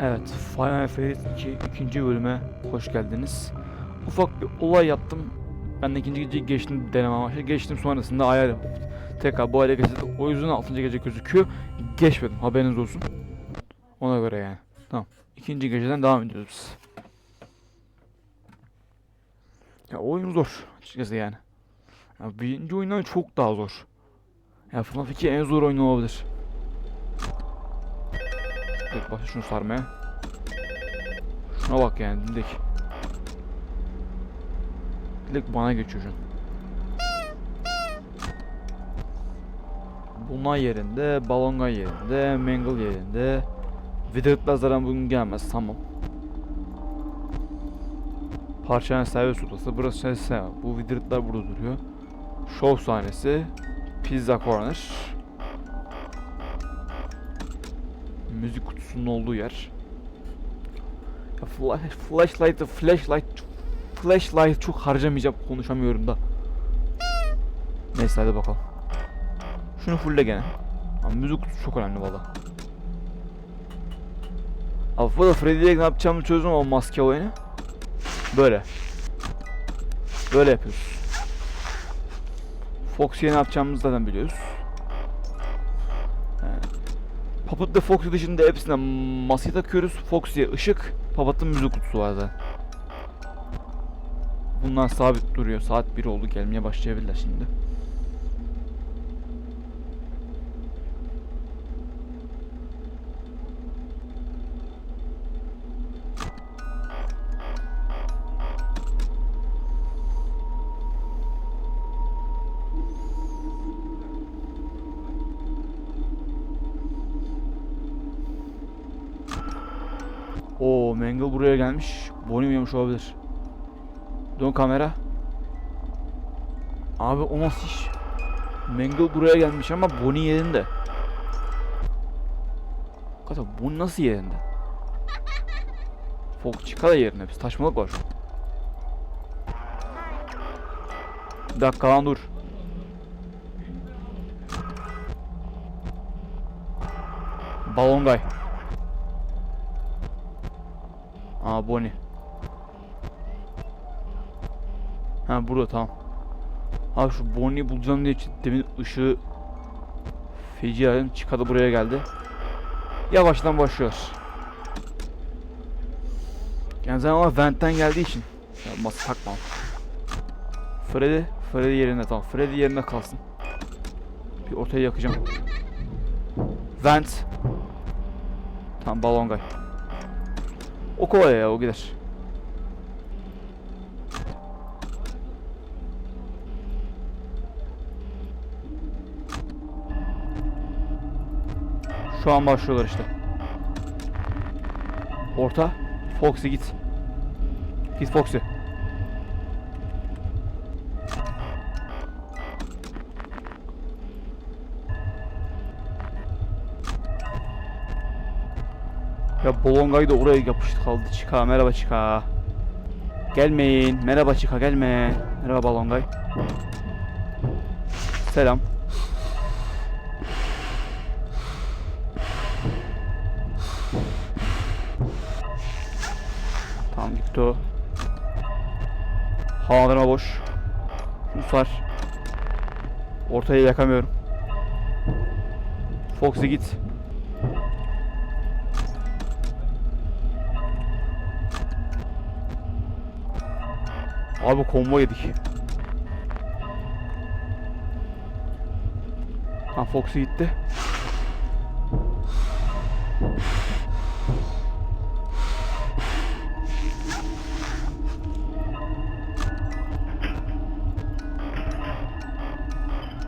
Evet, Final Fantasy 2 ikinci bölüme hoş geldiniz. Ufak bir olay yaptım. Ben de ikinci geceyi geçtim deneme amaçlı. Geçtim sonrasında ayar tekrar bu hale getirdim. O yüzden 6. gece gözüküyor. Geçmedim, haberiniz olsun. Ona göre yani. Tamam. İkinci geceden devam ediyoruz biz. Ya oyun zor açıkçası yani. Ya birinci oyundan çok daha zor. Ya FNAF 2 en zor oyun olabilir. Direkt başla şunu sarmaya. Şuna bak yani direkt. Direkt bana geçiyor şu an. Bunlar yerinde, Balonga yerinde, Mangle yerinde. Withered'lar zaten bugün gelmez tamam. Parçanın servis odası. Burası servis Bu Withered'lar burada duruyor. Show sahnesi. Pizza Corner. Müzik kutusunun olduğu yer. Flash, flashlight, flashlight, flashlight çok harcamayacağım konuşamıyorum da. Neyse hadi bakalım. Şunu fulle gene. Ama müzik kutusu çok önemli valla. Abi bu da Freddy'ye ne yapacağımı çözdüm o maske olayını. Böyle. Böyle yapıyoruz. Foxy'ye ne yapacağımızı zaten biliyoruz. Puppet de Foxy dışında hepsine maske takıyoruz. Foxy'ye ışık, Puppet'ın müzik kutusu var zaten. Bunlar sabit duruyor. Saat 1 oldu. Gelmeye başlayabilirler şimdi. Buraya gelmiş. Bonnie uyumuş olabilir. Dön kamera. Abi o nasıl iş? Mangle buraya gelmiş ama Bonnie yerinde. Kata Bonnie nasıl yerinde? Fox çıkar yerine. Bir saçmalık var. Bir dakika lan dur. Balongay. Aa Bonnie. Ha burada tamam. Abi şu Bonnie'yi bulacağım diye demin ışığı feci aradım. Çıkadı buraya geldi. Yavaştan başlıyor. Yani zaten ama Vent'ten geldiği için ya masa takmam. Freddy, Freddy yerinde tamam. Freddy yerinde kalsın. Bir ortaya yakacağım. Vent. Tamam balongay. O kolay ya o gider. Şu an başlıyorlar işte. Orta. Foxy git. Git Foxy. Ya Bolongay da oraya yapıştı kaldı. Çıka merhaba Çıka. Gelmeyin. Merhaba Çıka gelme. Merhaba Bolongay. Selam. Tamam gitti o. Havalarıma boş. Usar. Ortaya yakamıyorum. Foxy git. Abi combo yedik. Ha Foxy gitti.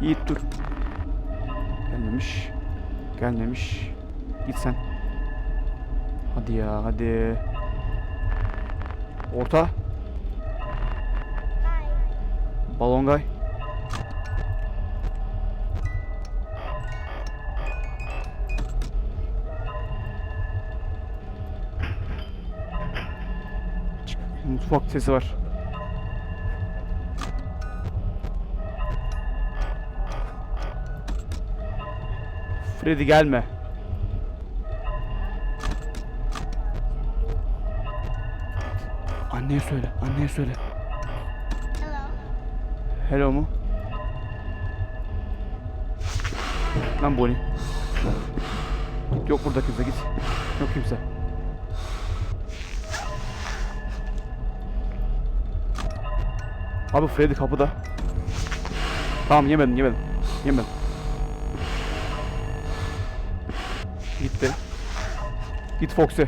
Yiğit dur. Gelmemiş. Gelmemiş. Git sen. Hadi ya hadi. Orta. Balongay. Mutfak sesi var. Freddy gelme. Anneye söyle. Anneye söyle. Hello. Mu? Lan Bonnie. Yok burada kimse git. Yok kimse. Abi Freddy kapıda. Tamam yemedim yemedim. Yemedim. Gitti. Git Foxy.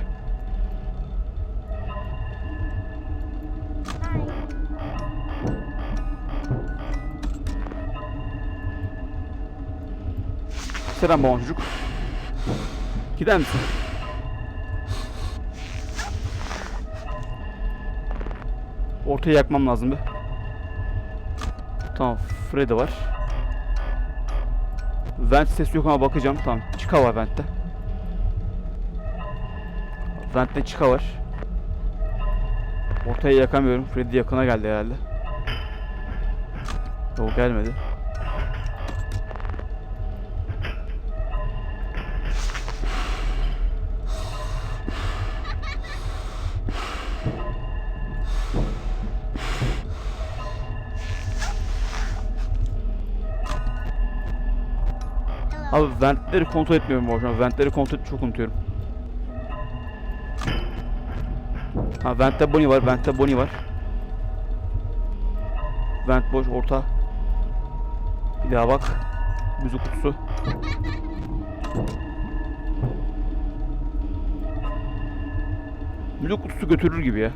Selam çocuk. Gider misin? Ortayı yakmam lazım bir. Tamam, Freddy var. Vent sesi yok ama bakacağım. Tamam, çıka var Vent'te. Vent'te çıka var. Ortaya yakamıyorum. Freddy yakına geldi herhalde. Yok gelmedi. Abi ventleri kontrol etmiyorum an. Ventleri kontrol çok unutuyorum. Ha ventte Bonnie var. Ventte Bonnie var. Vent boş orta. Bir daha bak. Müzik kutusu. Müzik kutusu götürür gibi ya.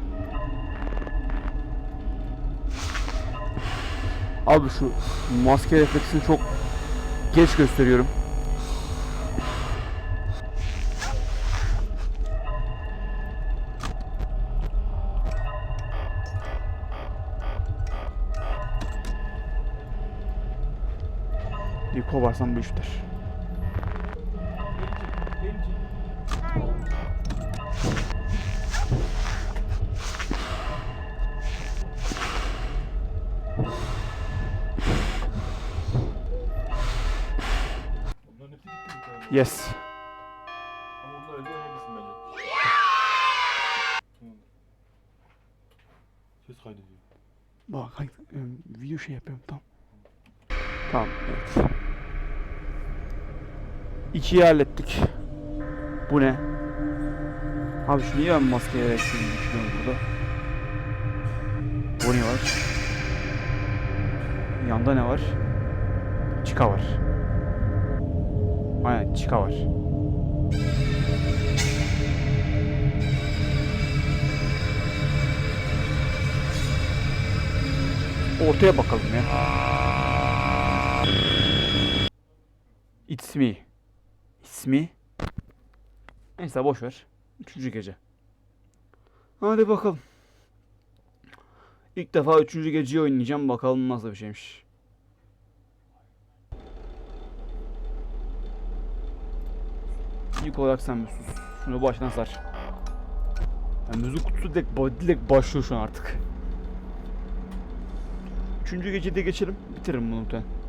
Abi şu maske refleksini çok geç gösteriyorum. Kovarsam bu iştir. Yes. Ses kaydediyor. Bak video şey yapıyorum tam. Tamam evet. İkiyi hallettik. Bu ne? Abi şu niye ben maskeye resim düşünüyorum burada? Bu ne var? Yanda ne var? Çika var. Aynen çika var. Ortaya bakalım ya. It's me. It's me. Neyse boş ver. Üçüncü gece. Hadi bakalım. İlk defa üçüncü geceyi oynayacağım. Bakalım nasıl bir şeymiş. İlk olarak sen bir. Şunu baştan sar. Yani müzik kutusu direkt, direkt başlıyor şu an artık. Üçüncü gecede geçelim. Bitiririm bunu muhtemelen.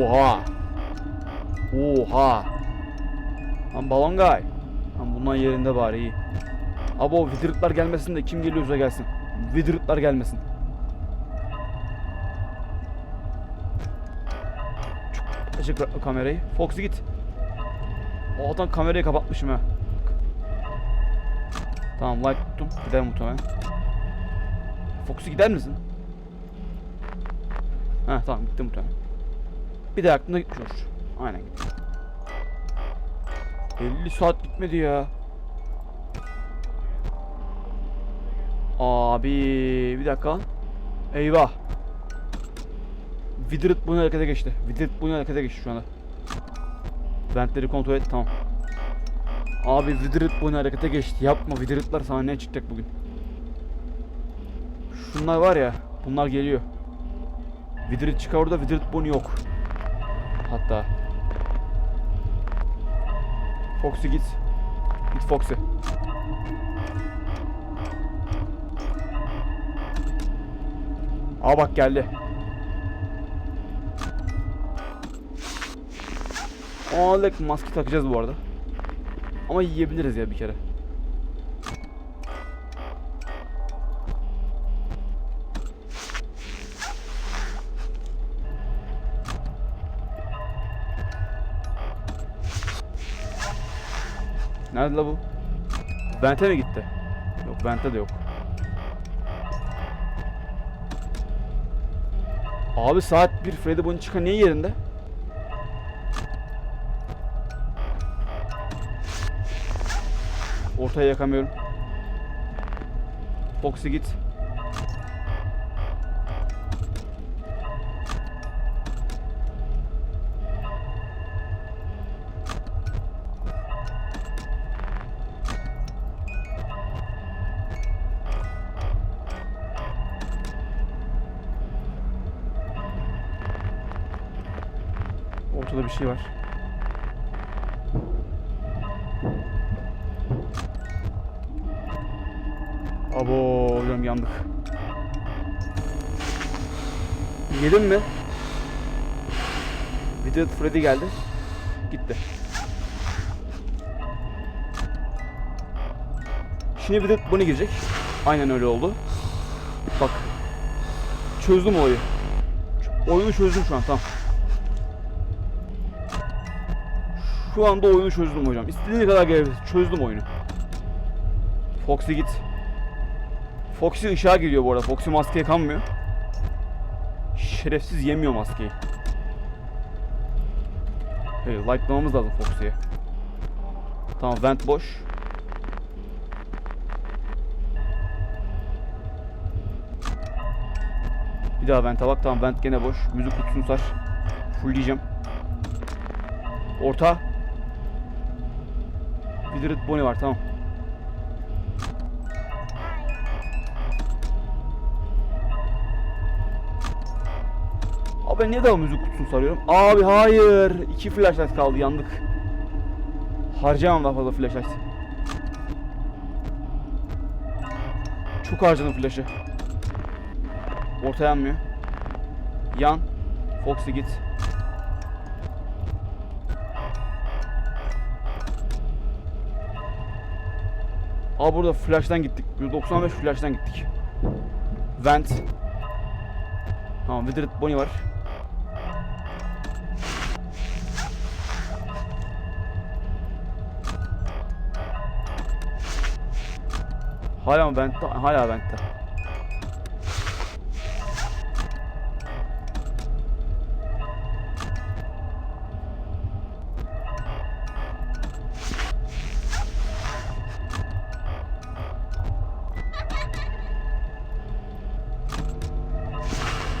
Oha. Oha. Lan balon guy. Lan bundan yerinde bari iyi. Abi o Wizard'lar gelmesin de kim geliyorsa gelsin. Wizard'lar gelmesin. Çok Açık bırakma kamerayı. Foxy git. Adam kamerayı kapatmışım ha. Tamam like tuttum. Gider muhtemelen. Foxy gider misin? Ha tamam gitti muhtemelen. Bir de aklımda gitmiş olur. Aynen gitti. 50 saat gitmedi ya. Abi bir dakika. Eyvah. Widret bunu harekete geçti. Widret bunu harekete geçti şu anda. Ventleri kontrol et tamam. Abi Widret bunu harekete geçti. Yapma Widret'lar sahneye çıkacak bugün. Şunlar var ya. Bunlar geliyor. Widret çıkar orada Widret bunu yok. Hatta. Foxy git. Git Foxy. Aa bak geldi. Halde maske takacağız bu arada. Ama yiyebiliriz ya bir kere. Nerede la bu? Vente mi gitti? Yok Vente de yok. Abi saat 1 Freddy Bonchica niye yerinde? Ortaya yakamıyorum. Foxy git. Şey var. Abo hocam yandık. Yedin mi? Video Freddy geldi. Gitti. Şimdi bir de bunu girecek. Aynen öyle oldu. Bak. Çözdüm olayı. Oyunu çözdüm şu an tamam. Şu anda oyunu çözdüm hocam. İstediğin kadar gelebilirsin. Çözdüm oyunu. Foxy git. Foxy ışığa giriyor bu arada. Foxy maskeye kanmıyor. Şerefsiz yemiyor maskeyi. Hey, like'lamamız lazım Foxy'ye. Tamam, vent boş. Bir daha vent'e bak. Tamam, vent gene boş. Müzik kutusunu sar. Fullleyeceğim. Orta. Withered Bonnie var, tamam. Abi ben niye daha müzik kutusunu sarıyorum? Abi hayır. İki flashlight kaldı yandık. Harcamam daha fazla flashlight. Çok harcadım flash'ı. Orta yanmıyor. Yan. Foxy git. Aa burada flash'tan gittik. 195 flash'tan gittik. Vent. Tamam Withered Bonnie var. Hala mı Vent'te? Hala Vent'te.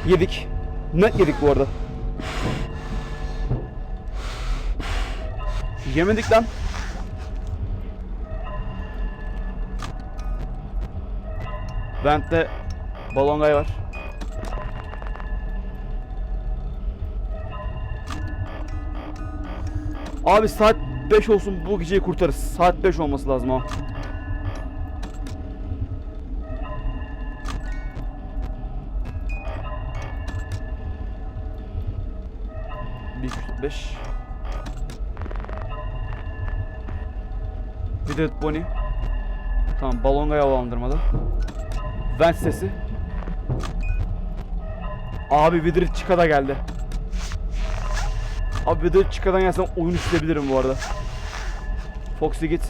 Yedik. Net yedik bu arada. Yemedik lan. Vent'te balongay var. Abi saat 5 olsun bu geceyi kurtarırız. Saat 5 olması lazım ama. Bir, üç, beş. Bir de Bonnie. Tamam balonga havalandırmada. Vent sesi. Abi Withered Chica da geldi. Abi Withered Chica'dan gelsem oyun isteyebilirim bu arada. Foxy git.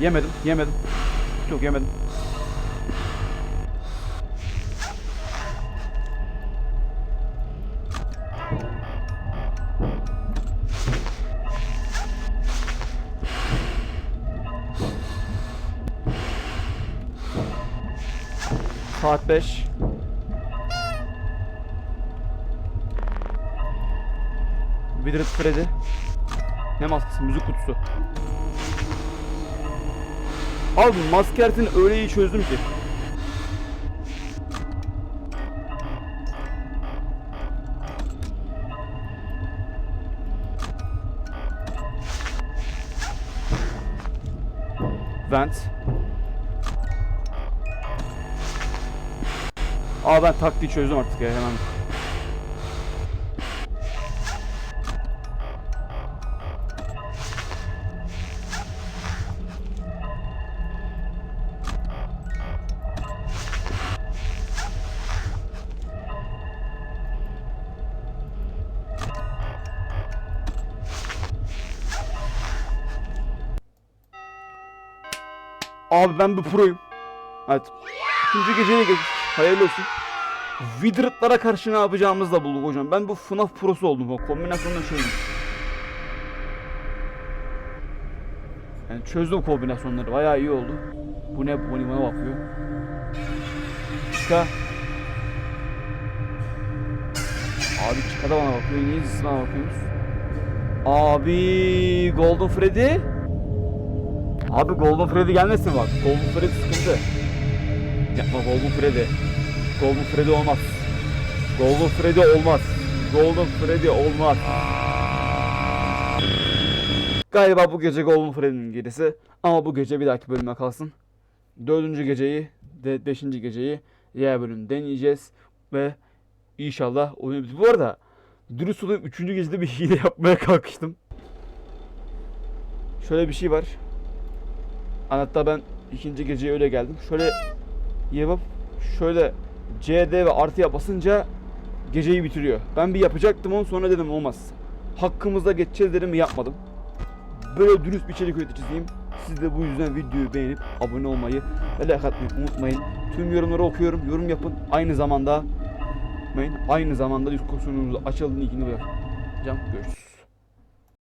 Yemedim, yemedim. Yok yemedim. Saat 5. Withered Freddy. Ne maskesi? Müzik kutusu. Abi maske haritini öyle iyi çözdüm ki. Vent. Aa ben taktiği çözdüm artık ya hemen. Abi ben bir proyum. Evet. İkinci geceye geçtik. Hayırlı olsun. Widget'lara karşı ne yapacağımızı da bulduk hocam. Ben bu FNAF prosu oldum. O kombinasyonla şey mi? Yani çözdüm kombinasyonları. Bayağı iyi oldu. Bu ne? Bu bana bakıyor. Çıka. Abi Çıka da bana bakıyor. Niye siz bana bakıyorsunuz? Abi Golden Freddy. Abi Golden Freddy gelmesin bak. Golden Freddy sıkıntı. Yapma Golden Freddy. Golden Freddy olmaz. Golden Freddy olmaz. Golden Freddy olmaz. Galiba bu gece Golden Freddy'nin gerisi. Ama bu gece bir dahaki bölüme kalsın. Dördüncü geceyi de beşinci geceyi diğer bölüm deneyeceğiz. Ve inşallah oyunu Bu arada dürüst olayım üçüncü gecede bir hile yapmaya kalkıştım. Şöyle bir şey var. Hatta ben ikinci geceye öyle geldim. Şöyle yapıp şöyle CD ve artıya basınca geceyi bitiriyor. Ben bir yapacaktım onu sonra dedim olmaz. Hakkımızda geçeceğiz dedim yapmadım. Böyle dürüst bir içerik üreticisiyim. Siz de bu yüzden videoyu beğenip abone olmayı ve like atmayı unutmayın. Tüm yorumları okuyorum. Yorum yapın. Aynı zamanda. Aynı zamanda Discord sunucumuzu açalım linkini bırakacağım. Görüşürüz.